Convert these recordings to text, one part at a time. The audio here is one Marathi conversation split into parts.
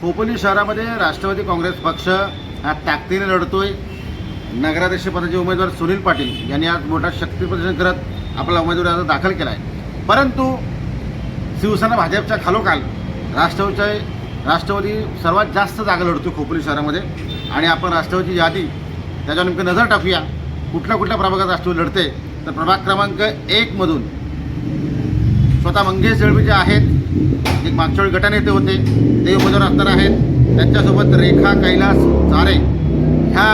खोपोली शहरामध्ये राष्ट्रवादी काँग्रेस पक्ष हा ताकदीने लढतोय. नगराध्यक्षपदाचे उमेदवार सुनील पाटील यांनी आज मोठा शक्ती प्रदर्शन करत आपला उमेदवारी अर्ज दाखल केला आहे परंतु शिवसेना भाजपच्या खालोखाल राष्ट्रवादीच्या राष्ट्रवादी सर्वात जास्त जागा लढतो खोपोली शहरामध्ये. आणि आपण राष्ट्रवादीची यादी त्याच्यावर नेमकं नजर टाकूया. कुठल्या कुठल्या प्रभागात राष्ट्रवादी लढते? तर प्रभाग क्रमांक एकमधून स्वतः मंगेश जळवी जे आहेत एक मागच्या वेळी गटनेते होते ते उमेदवार असणार आहेत. त्यांच्यासोबत रेखा कैलास चारे ह्या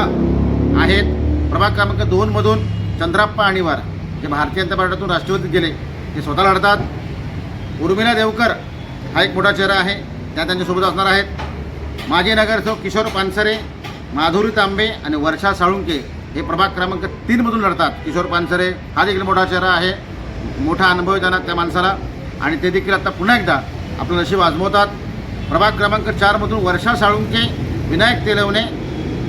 आहेत. प्रभाग क्रमांक दोनमधून चंद्राप्पा आणिवार जे भारतीय जनता पार्टीतून राष्ट्रवादीत गेले. ते स्वतः लढतात. उर्मिला देवकर हा एक मोठा चेहरा आहे. त्या त्यांच्यासोबत असणार आहेत. माजी नगरसेवक किशोर पानसरे माधुरी तांबे आणि वर्षा साळुंके हे प्रभाग क्रमांक तीनमधून लढतात. किशोर पानसरे हा देखील मोठा चेहरा आहे. मोठा अनुभव आहे त्या माणसाला. आणि ते देखील आता पुन्हा एकदा आपलं नशीब आजमवतात. प्रभाग क्रमांक चारमधून वर्षा साळुंके विनायक तेलवणे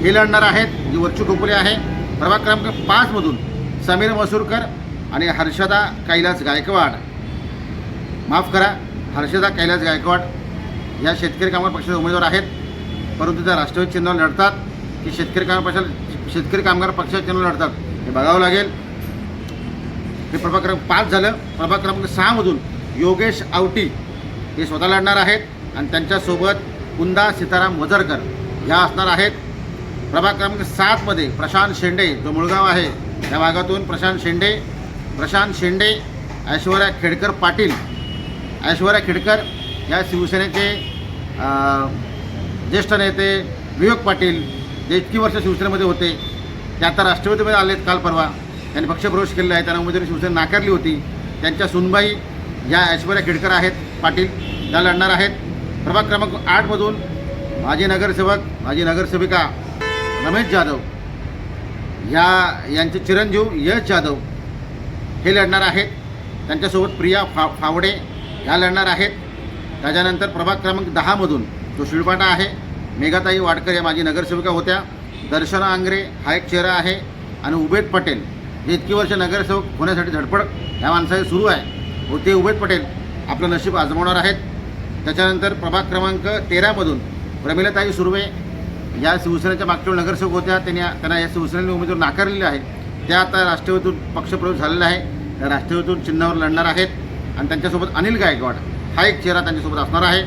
हे लढणार आहेत. जी वरची खोपोली आहे. प्रभाग क्रमांक पाचमधून समीर मसूरकर आणि हर्षदा कैलास गायकवाड. माफ करा हर्षदा कैलास गायकवाड. या शेतकरी कामगार पक्षाचे उमेदवार आहेत. परंतु त्या राष्ट्रवादी चिन्हावर लढतात. की शेतकरी कामगार पक्षाला शेतकरी कामगार पक्षाच्या चिन्हावर लढतात हे बघावं लागेल. हे प्रभाग क्रमांक पाच झालं प्रभाग क्रमांक म्हणजे सहामधून योगेश आवटी हे स्वतः लढणार आहेत आणि त्यांच्यासोबत कुंदा सीताराम वजरकर ह्या असणार आहेत. प्रभाग क्रमांक म्हणजे सातमध्ये प्रशांत शेंडे जो मुळगाव आहे त्या भागातून प्रशांत शेंडे प्रशांत शेंडे ऐश्वर्या खेडकर पाटील ऐश्वर्या खेडकर या शिवसेनेचे ज्येष्ठ नेते विवेक पाटील जे इतकी वर्ष शिवसेनेमध्ये होते ते आता राष्ट्रवादीमध्ये आलेत काल परवा. त्यांनी पक्षप्रवेश केलेला आहे. त्यांना उमेदवारी शिवसेना नाकारली होती. त्यांच्या सुनबाई या ऐश्वर्या खेडकर आहेत पाटील त्या लढणार आहेत. प्रभाग क्रमांक आठमधून माजी नगरसेवक माजी नगरसेविका रमेश जाधव या यांचे चिरंजीव यश जाधव हे लढणार आहेत. त्यांच्यासोबत प्रिया फा फावडे ह्या लढणार आहेत. त्याच्यानंतर प्रभाग क्रमांक दहामधून जो शिळपाटा आहे मेघाताई वाडकर या माझी नगरसेविका होत्या. दर्शना आंग्रे हा एक चेहरा आहे. आणि उबेद पटेल इतकी वर्ष नगरसेवक होण्यासाठी धडपड ह्या माणसाची सुरू आहे. व ते उबेद पटेल आपलं नशीब आजमावणार आहेत. त्याच्यानंतर प्रभाग क्रमांक तेरामधून प्रमिलाताई सुर्वे या शिवसेनेच्या मागच्या नगरसेवक होत्या. त्यांनी त्यांना या शिवसेनेने उमेदवार नाकारलेले आहे त्या आता राष्ट्रवादीतून पक्षप्रवेश झालेला आहे. त्या राष्ट्रवादीतून चिन्हावर लढणार आहेत. आणि त्यांच्यासोबत अनिल गायकवाड हा एक चेहरा त्यांच्यासोबत असणार आहे.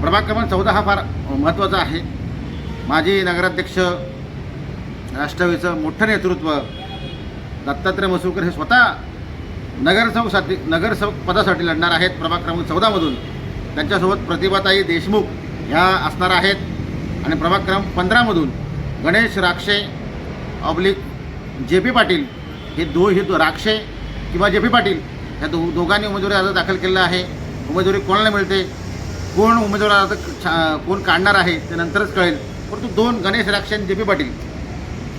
प्रभाग क्रमांक चौदा हा फार महत्त्वाचा आहे. माजी नगराध्यक्ष राष्ट्रवादीचं मोठं नेतृत्व दत्तात्रय मसूरकर हे स्वतः नगरसेवकसाठी नगरसेवक पदासाठी लढणार आहेत. प्रभाग क्रमांक चौदामधून त्यांच्यासोबत प्रतिभाताई देशमुख ह्या असणार आहेत. आणि प्रभाग क्रमांक पंधरामधून Ganesh Rakshe oblique J P Patil हे दो हे दो राक्षे किंवा जे पी पाटील ह्या दो दोघांनी उमेदवारी अर्ज दाखल केलेला आहे. उमेदवारी कोणाला मिळते? कोण उमेदवार अर्ज छा- कोण काढणार आहे? ते नंतरच कळेल. परंतु दोन गणेश राक्षे आणि जे पी पाटील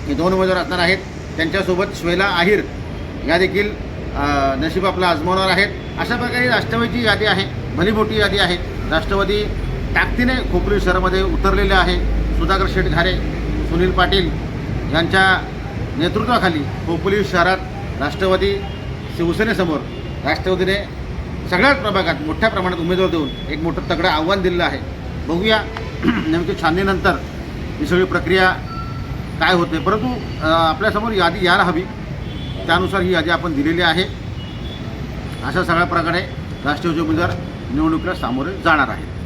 हे दोन उमेदवार असणार आहेत. त्यांच्यासोबत श्वेला आहिर या देखील नशीब आपलं आजमावणार आहेत. अशा प्रकारे राष्ट्रवादीची यादी आहे भली मोठी यादी आहे. राष्ट्रवादी ताकदीने खोपरी शहरामध्ये उतरलेले आहे. सुधाकर शेठ घारे सुनील पाटील यांच्या नेतृत्वाखाली खोपोली शहरात राष्ट्रवादी शिवसेनेसमोर राष्ट्रवादीने सगळ्याच प्रभागात मोठ्या प्रमाणात उमेदवार देऊन एक मोठं तगडं आव्हान दिलेलं आहे. बघूया नेमकी छाननीनंतर ही सगळी प्रक्रिया काय होते परंतु आपल्यासमोर यादी यायला हवी. त्यानुसार ही यादी आपण दिलेली आहे. अशा सगळ्या प्रकारे राष्ट्रीय उमेदवार निवडणुकीला सामोरे जाणार आहेत